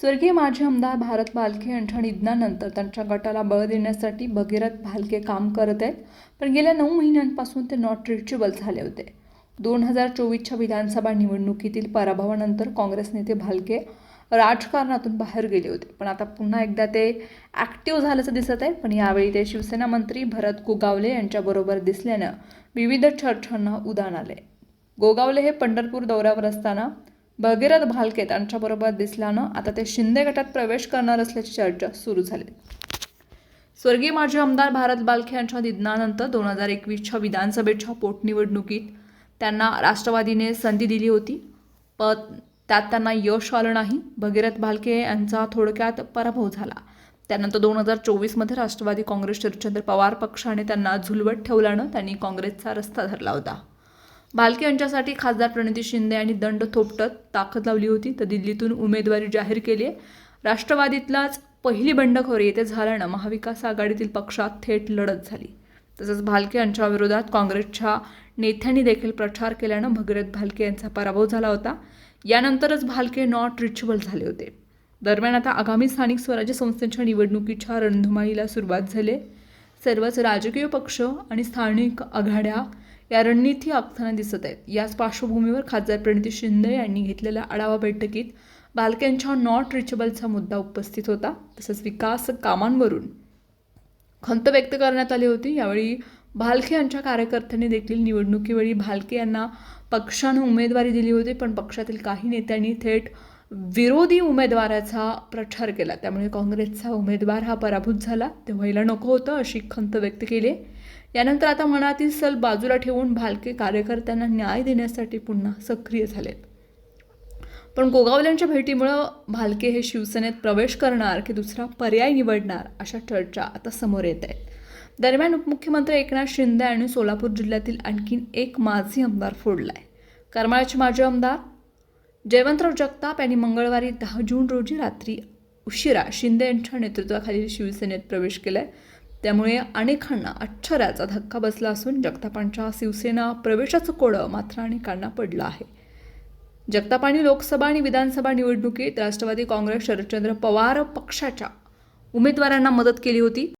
स्वर्गीय माजी आमदार भारत भालके यांच्या निधनानंतर त्यांच्या गटाला बळ देण्यासाठी भगीरथ भालके काम करत आहेत. पण गेल्या नऊ महिन्यांपासून ते नॉट रिचेबल झाले होते. दोन हजार चोवीसच्या विधानसभा निवडणुकीतील पराभवानंतर काँग्रेस नेते भालके राजकारणातून बाहेर गेले होते. पण आता पुन्हा एकदा ते ॲक्टिव्ह झाल्याचं दिसत आहे. पण यावेळी ते शिवसेना मंत्री भरत गोगावले यांच्याबरोबर दिसल्यानं विविध चर्चांना उदाण आले. गोगावले हे पंढरपूर दौऱ्यावर असताना भगीरथ भालके त्यांच्याबरोबर दिसल्यानं आता ते शिंदे गटात प्रवेश करणार असल्याची चर्चा सुरू झाली. स्वर्गीय माजी आमदार भारत बालखे यांच्या निधनानंतर दोन हजार एकवीसच्या विधानसभेच्या पोटनिवडणुकीत त्यांना राष्ट्रवादीने संधी दिली होती. पण त्यात त्यांना यश आलं नाही. भगीरथ भालके यांचा थोडक्यात पराभव झाला. त्यानंतर दोन हजार चोवीसमध्ये राष्ट्रवादी काँग्रेस शरदचंद्र पवार पक्षाने त्यांना झुलवत ठेवल्यानं त्यांनी काँग्रेसचा रस्ता धरला होता. भालके यांच्यासाठी खासदार प्रणिती शिंदे यांनी दंड थोपटत ताकद लावली होती. तर दिल्लीतून उमेदवारी जाहीर केली आहे. राष्ट्रवादीतलाच पहिली बंडखोरी येथे झाल्यानं महाविकास आघाडीतील पक्षात थेट लढत झाली. तसंच भालके यांच्या विरोधात काँग्रेसच्या नेत्यांनी देखील प्रचार केल्यानं भगीरथ भालके यांचा पराभव झाला होता. यानंतरच भालके नॉट रिचेबल झाले होते. दरम्यान आता आगामी स्थानिक स्वराज्य संस्थेच्या निवडणुकीच्या रणधुमाळीला सुरुवात झाली सर्वच राजकीय पक्ष आणि स्थानिक आघाड्या या रणनीती आखताना दिसत आहेत. याच पार्श्वभूमीवर खासदार प्रणिती शिंदे यांनी घेतलेल्या आढावा बैठकीत बालक्यांच्या नॉट रिचेबलचा मुद्दा उपस्थित होता. तसंच विकास कामांवरून खंत व्यक्त करण्यात आली होती. यावेळी भालके यांच्या कार्यकर्त्यांनी देखील निवडणुकीवेळी भालके यांना पक्षानं उमेदवारी दिली होती पण पक्षातील काही नेत्यांनी थेट विरोधी उमेदवाराचा प्रचार केला. त्यामुळे काँग्रेसचा उमेदवार हा पराभूत झाला. ते व्हायला नको होतं अशी खंत व्यक्त केली. यानंतर आता मनातील सल बाजूला ठेवून भालके कार्यकर्त्यांना न्याय देण्यासाठी पुन्हा सक्रिय झालेत. पण गोगावल्यांच्या भेटीमुळं भालके हे शिवसेनेत प्रवेश करणार की दुसरा पर्याय निवडणार अशा चर्चा आता समोर येत आहेत. दरम्यान उपमुख्यमंत्री एकनाथ शिंदे यांनी सोलापूर जिल्ह्यातील आणखीन एक माजी आमदार फोडलाय. करमाळ्याचे माजी आमदार जयवंतराव जगताप यांनी मंगळवारी दहा जून रोजी रात्री उशिरा शिंदे यांच्या नेतृत्वाखालील शिवसेनेत प्रवेश केलाय. त्यामुळे अनेकांना आश्चर्याचा धक्का बसला असून जगतापांच्या शिवसेना प्रवेशाचं कोडं मात्र अनेकांना पडलं आहे. जगतापांनी लोकसभा आणि विधानसभा निवडणुकीत राष्ट्रवादी काँग्रेस शरदचंद्र पवार पक्षाच्या उमेदवारांना मदत केली होती.